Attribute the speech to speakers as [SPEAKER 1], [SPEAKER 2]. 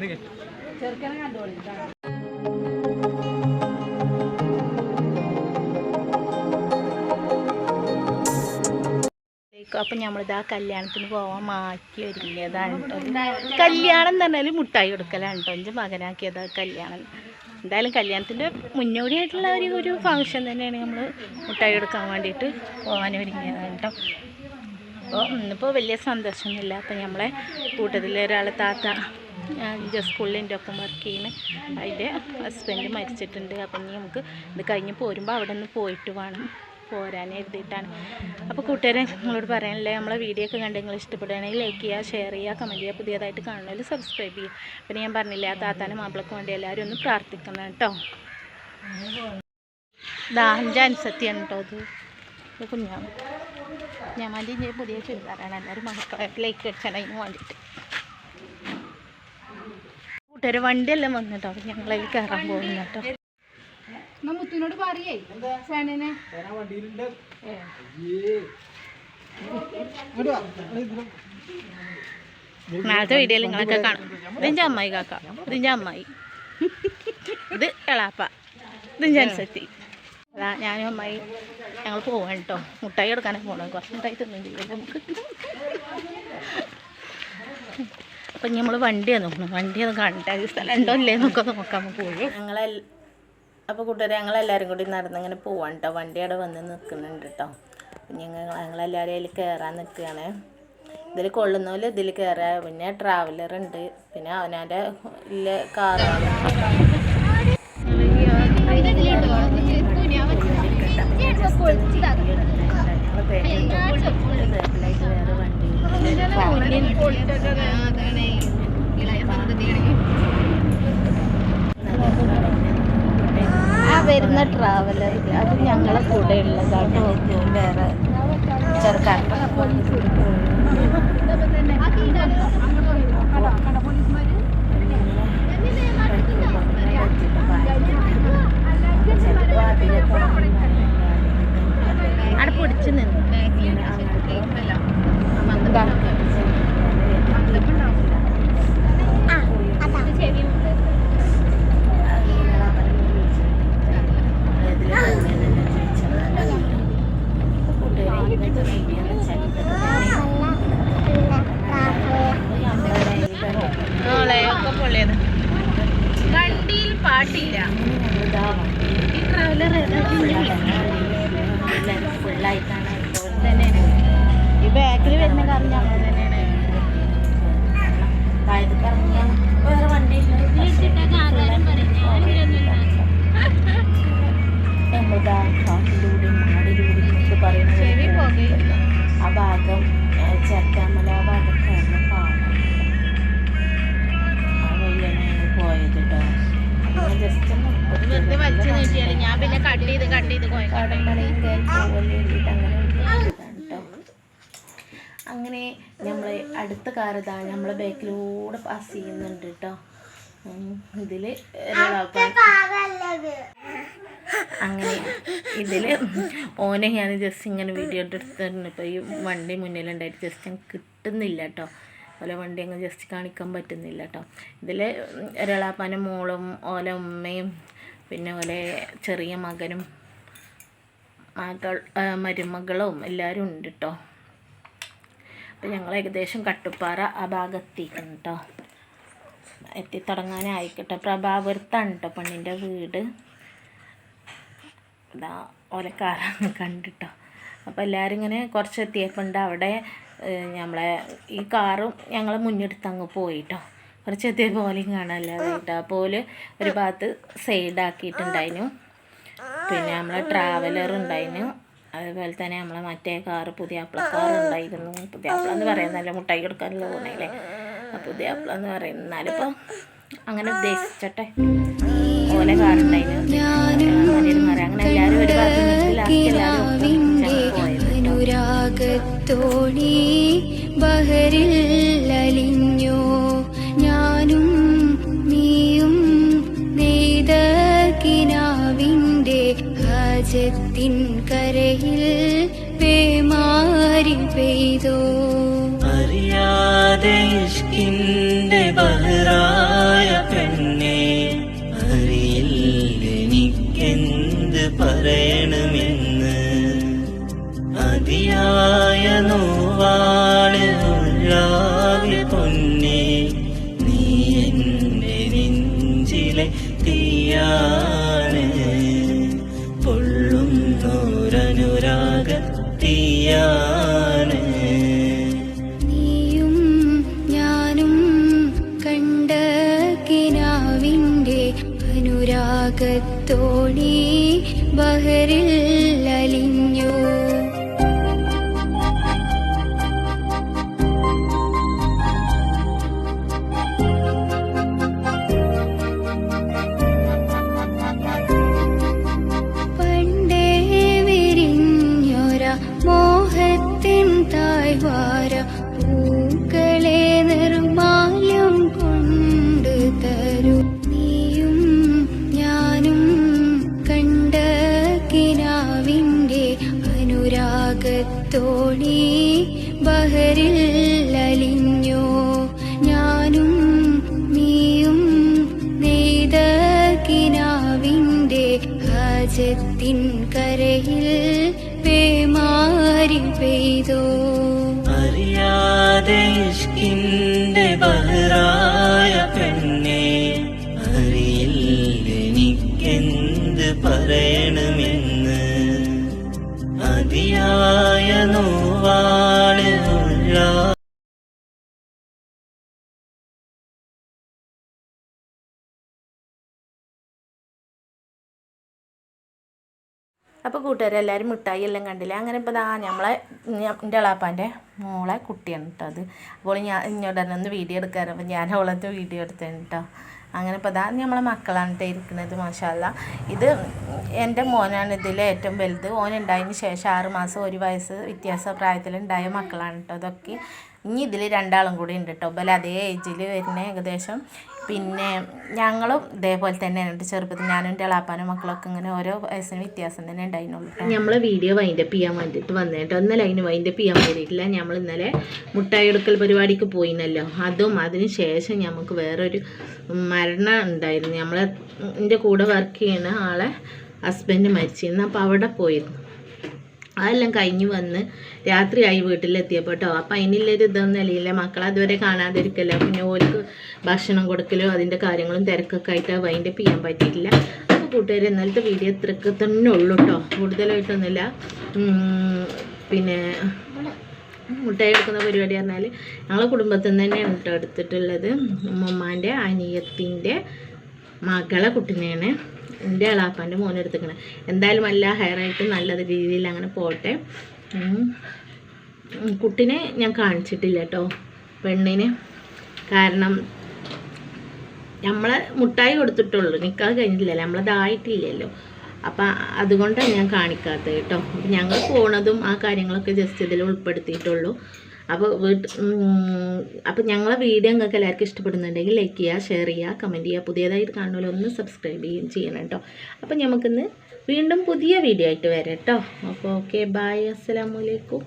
[SPEAKER 1] കണ്ടോളി
[SPEAKER 2] അപ്പം ആ കല്യാണത്തിന് പോവാൻ മാറ്റി ഒരുങ്ങിയതാണ് കേട്ടോ കല്യാണം എന്ന് മുട്ടായി കൊടുക്കലാണ് കേട്ടോ എന്റെ മകനാക്കിയത് കല്യാണം. എന്തായാലും കല്യാണത്തിന്റെ മുന്നോടിയായിട്ടുള്ള ഒരു ഒരു ഫങ്ഷൻ തന്നെയാണ് നമ്മൾ മുട്ടായി കൊടുക്കാൻ വേണ്ടിയിട്ട് പോകാൻ ഒരുങ്ങിയതാണ് കേട്ടോ അപ്പോൾ ഇന്നിപ്പോൾ വലിയ സന്തോഷമൊന്നുമില്ല. അപ്പോൾ നമ്മളെ ഒരാൾ താത്ത ജസ്റ്റ് സ്കൂളിൽ ഒപ്പം വർക്ക് ചെയ്യുന്ന. അതിന്റെ ഹസ്ബൻഡ് മരിച്ചിട്ടുണ്ട്. അപ്പം ഇനി നമുക്ക് ഇത് കഴിഞ്ഞ് പോരുമ്പോൾ അവിടെ നിന്ന് പോയിട്ട് വേണം. പോരാൻ എഴുതിയിട്ടാണ്. അപ്പോൾ കൂട്ടുകാരെ നിങ്ങളോട് പറയാനല്ലേ നമ്മളെ വീഡിയോ ഒക്കെ കണ്ട് നിങ്ങൾ ഇഷ്ടപ്പെടുകയാണെങ്കിൽ ലൈക്ക് ചെയ്യുക ഷെയർ ചെയ്യുക കമന്റ് ചെയ്യുക. പുതിയതായിട്ട് കാണണമെങ്കിൽ സബ്സ്ക്രൈബ് ചെയ്യുക. പിന്നെ ഞാൻ പറഞ്ഞില്ലേ ആ താത്താനും മാപ്പിളക്ക് വേണ്ടി എല്ലാവരും ഒന്ന് പ്രാർത്ഥിക്കണം കേട്ടോ. ഇതാ അനുസത്തിയാണ് കേട്ടോ അത് ഇത് ഞാൻ മതി പുതിയ ചുരിദാറാണ്. എല്ലാവരും മക്കളെ ലൈക്ക് അടിച്ചാൽ അതിന് വേണ്ടിയിട്ട്. കൂട്ടുകാർ വണ്ടിയെല്ലാം വന്നിട്ടോ? അപ്പം ഞങ്ങളതിൽ കയറാൻ പോകുന്നു കേട്ടോ.
[SPEAKER 1] എന്നാ മുത്തുവിനോട് പറയേ. സേനനെ
[SPEAKER 2] നാളത്തെ വീഡിയോയിൽ നിങ്ങളൊക്കെ കാണും. ഇതിന്റെ അമ്മായി കാക്ക. ഇതിന്റെ അമ്മായി. ഇത് എളാപ്പ. ഇതിന്റെ അനുസരിച്ച് അതാ ഞാനും അമ്മായി ഞങ്ങൾ പോവാൻ കേട്ടോ. മുട്ടായി എടുക്കാനൊക്കെ പോകണം കുറച്ച് മുട്ടായി തിന്നും ചെയ്യും. നമുക്ക് അപ്പം നമ്മൾ വണ്ടിയാണ് നോക്കണം. വണ്ടി ഒന്ന് കാണട്ടെ ഈ സ്ഥലം ഉണ്ടോ ഇല്ലേ എന്നൊക്കെ നോക്കാൻ പോയി ഞങ്ങളെ അപ്പോൾ കൂട്ടുകാരെ ഞങ്ങളെല്ലാവരും കൂടി നടന്നിങ്ങനെ പോവാണ് കേട്ടോ വണ്ടി അവിടെ വന്ന് നിൽക്കുന്നുണ്ട് കേട്ടോ ഞങ്ങൾ ഞങ്ങളെല്ലാവരും അതിൽ കയറാൻ നിൽക്കുകയാണ് ഇതിൽ കൊള്ളുന്നവൽ ഇതിൽ കയറുക പിന്നെ ട്രാവലർ ഉണ്ട്. പിന്നെ അവനാന്റെ ഇല്ല കാറാണ് ആ വരുന്ന ട്രാവലർ അത് ഞങ്ങളെ കൂടെ ഉള്ളതാണ്. വേറെ ചെറുക്കാൻ അവിടെ പിടിച്ച് നിന്ന് വണ്ടിയിൽ പാട്ടില്ല ഈ ട്രാവലർ ഫുള്ളായിട്ടാണ് തന്നെയാണ് ഈ ബാക്കിൽ വരുന്ന കാരണം ഞങ്ങൾ തന്നെയാണ് താഴത്തേക്ക് ഇറങ്ങിയാൽ വേറെ വണ്ടി നമ്മളിതാ കാട്ടിലൂടെ മാടിലൂടെ എന്നൊക്കെ പറയുന്നത് ആ ഭാഗം ചേർത്താമല ആ ഭാഗത്താണ് കാണാം ആ വഴിയാണ് പോയത് കേട്ടോ ജസ്റ്റ് ഞാൻ പിന്നെ കട്ട് ചെയ്ത് കട്ട് ചെയ്ത് അങ്ങനെ നമ്മൾ അടുത്ത കാർ ഇതാണ് നമ്മളെ ബാക്കിലൂടെ പാസ് ചെയ്യുന്നുണ്ട് കേട്ടോ ഇതിൽ അങ്ങനെ ഇതിൽ ഓനെ ഞാൻ ജസ്റ്റ് ഇങ്ങനെ വീഡിയോ എടുത്തിട്ടുണ്ട്. ഇപ്പോൾ ഈ വണ്ടി മുന്നിലുണ്ടായിട്ട് ജസ്റ്റ് ഞാൻ കിട്ടുന്നില്ല കേട്ടോ അതുപോലെ വണ്ടി അങ്ങ് ജസ്റ്റ് കാണിക്കാൻ പറ്റുന്നില്ല കേട്ടോ ഇതിൽ ഒരാളാപ്പാനും മോളും ഓല ഉമ്മയും പിന്നെ പോലെ ചെറിയ മകനും മകൾ മരുമകളും എല്ലാവരും ഉണ്ട് കേട്ടോ അപ്പം ഞങ്ങൾ ഏകദേശം കട്ടുപ്പാറ ആ ഭാഗത്തേക്കാണ് കേട്ടോ എത്തിത്തുടങ്ങാനായിക്കട്ടെ പ്രഭാപുരത്താണ് കേട്ടോ പെണ്ണിന്റെ വീട്. ഇതാ ഓലക്കാരാണ് കണ്ടിട്ടോ അപ്പോൾ എല്ലാവരും ഇങ്ങനെ കുറച്ച് എത്തിയപ്പോണ്ട് അവിടെ നമ്മളെ ഈ കാറും ഞങ്ങൾ മുന്നെടുത്ത് അങ്ങ് പോയിട്ടോ കുറച്ച് എത്തിയപ്പോൾ ഓലെയും കാണാനില്ലാതായിട്ടോ അപ്പോൾ ഒരു ഭാഗത്ത് സൈഡാക്കിയിട്ടുണ്ടായിരുന്നു പിന്നെ നമ്മളെ ട്രാവലർ ഉണ്ടായിരുന്നു അതുപോലെ തന്നെ നമ്മളെ മറ്റേ കാറ് പുതിയ കാർ ഉണ്ടായിരുന്നു. പുതിയ എന്ന് പറയുന്നതല്ല മുട്ടായി കൊടുക്കാനുള്ള ആ പുതിയ എന്ന് പറയുന്നത്. എന്നാലിപ്പോൾ അങ്ങനെ ഉദ്ദേശിച്ചട്ടെ. ഓലെ കാറുണ്ടായിരുന്നു അങ്ങനെ എല്ലാവരും ഒരു ഭാഗത്ത് പോയത് കേട്ടോ.
[SPEAKER 3] ഹാജത്തിൻ കരയിൽ പേമാരി പെയ്തോ.
[SPEAKER 4] അറിയാതെ ഇഷ്കിന്റെ ബഹ്റായി
[SPEAKER 3] किया മോഹത്തിൻ താഴ്വാര പെയ്തോ
[SPEAKER 2] അപ്പോൾ കൂട്ടുകാരെല്ലാവരും മിഠായി എല്ലാം കണ്ടില്ല? അങ്ങനെ ഇപ്പോൾ ദാ നമ്മളെ എന്റെ അളാപ്പാന്റെ മോളെ കുട്ടിയാണ് കേട്ടോ അത്. അപ്പോൾ ഞാൻ ഇങ്ങോട്ട് ഒന്ന് വീഡിയോ എടുക്കാറ് അപ്പോൾ ഞാൻ അവളത്തെ വീഡിയോ എടുത്തേ കേട്ടോ അങ്ങനെ ഇപ്പോൾ ദാ നമ്മളെ മക്കളാണ് കേട്ടോ ഇരിക്കുന്നത് മാഷാല്ല. ഇത് എന്റെ മോനാണ് ഇതിൽ ഏറ്റവും വലുത്. ഓൻ ഉണ്ടായതിന് ശേഷം ആറ് മാസം ഒരു വയസ്സ് വ്യത്യാസ പ്രായത്തിലുണ്ടായ മക്കളാണ് കേട്ടോ അതൊക്കെ ഇനി ഇതിൽ രണ്ടാളും കൂടി ഉണ്ട് കേട്ടോ അതേ ഏജിൽ വരുന്ന ഏകദേശം പിന്നെ ഞങ്ങളും ഇതേപോലെ തന്നെ ചെറുപ്പത്തിൽ ഞാനും എന്റെ അളാപ്പാനും മക്കളൊക്കെ ഇങ്ങനെ ഓരോ വയസ്സിന് വ്യത്യാസം തന്നെ ഉണ്ടായിരുന്നുള്ളൂ നമ്മൾ വീഡിയോ വൈൻഡപ്പ് ചെയ്യാൻ വേണ്ടിയിട്ട് വന്നിട്ട് ഇന്നലെ അതിന് വൈൻഡപ്പ് ചെയ്യാൻ വേണ്ടിയിട്ടില്ല. നമ്മൾ ഇന്നലെ മുട്ടായി എടുക്കൽ പരിപാടിക്ക് പോയിന്നല്ലോ. അതും അതിന് ശേഷം നമുക്ക് വേറൊരു മരണം ഉണ്ടായിരുന്നു. ഞമ്മളെ എന്റെ കൂടെ വർക്ക് ചെയ്യുന്ന ആളെ ഹസ്ബൻഡ് മരിച്ചിരുന്നു. അപ്പോൾ അവിടെ പോയിരുന്നു അതെല്ലാം കഴിഞ്ഞ് വന്ന് രാത്രിയായി വീട്ടിലെത്തിയപ്പോൾ കേട്ടോ അപ്പം അതിനുള്ളൊരു ഇതൊന്നും അല്ലയില്ല മക്കളെ അതുവരെ കാണാതിരിക്കല്ലോ. പിന്നെ ഓർക്ക് ഭക്ഷണം കൊടുക്കലോ അതിന്റെ കാര്യങ്ങളും തിരക്കൊക്കെ ആയിട്ട് വൈൻഡപ്പ് ചെയ്യാൻ പറ്റിയിട്ടില്ല. അപ്പോൾ കൂട്ടുകാർ ഇന്നലത്തെ വീഡിയോ ഇത്രക്ക് തന്നെ ഉള്ളൂ കേട്ടോ കൂടുതലായിട്ടൊന്നുമില്ല. പിന്നെ മുട്ടായി എടുക്കുന്ന പരിപാടി പറഞ്ഞാൽ ഞങ്ങളെ കുടുംബത്തിൽ നിന്ന് തന്നെയാണ് കേട്ടോ എടുത്തിട്ടുള്ളത് ഉമ്മമ്മാന്റെ അനിയത്തിന്റെ മകളെ കുട്ടിനെയാണ് എന്റെ അളാപ്പാന്റെ മോനെ എടുത്തിക്കണേ എന്തായാലും നല്ല ഹെയറായിട്ട് നല്ല രീതിയിൽ അങ്ങനെ പോട്ടെ. കുട്ടിനെ ഞാൻ കാണിച്ചിട്ടില്ല കേട്ടോ പെണ്ണിനെ. കാരണം നമ്മളെ മുട്ടായി കൊടുത്തിട്ടുള്ളൂ നിൽക്കാതെ കഴിഞ്ഞിട്ടില്ലല്ലോ നമ്മളതായിട്ടില്ലല്ലോ അപ്പം അതുകൊണ്ടാണ് ഞാൻ കാണിക്കാത്തത് കേട്ടോ. ഞങ്ങൾ പോണതും ആ കാര്യങ്ങളൊക്കെ ജസ്റ്റ് ഇതിൽ ഉൾപ്പെടുത്തിയിട്ടുള്ളൂ. അപ്പോൾ വീട്ട് അപ്പോൾ ഞങ്ങളെ വീഡിയോ നിങ്ങൾക്ക് എല്ലാവർക്കും ഇഷ്ടപ്പെടുന്നുണ്ടെങ്കിൽ ലൈക്ക് ചെയ്യുക ഷെയർ ചെയ്യുക കമന്റ് ചെയ്യുക. പുതിയതായിട്ട് കാണുമല്ലോ ഒന്ന് സബ്സ്ക്രൈബ് ചെയ്യുകയും ചെയ്യണം കേട്ടോ അപ്പം നമുക്കിന്ന് വീണ്ടും പുതിയ വീഡിയോ ആയിട്ട് വരാം കേട്ടോ അപ്പോൾ ഓക്കെ ബായ് അസ്സലാമലൈക്കും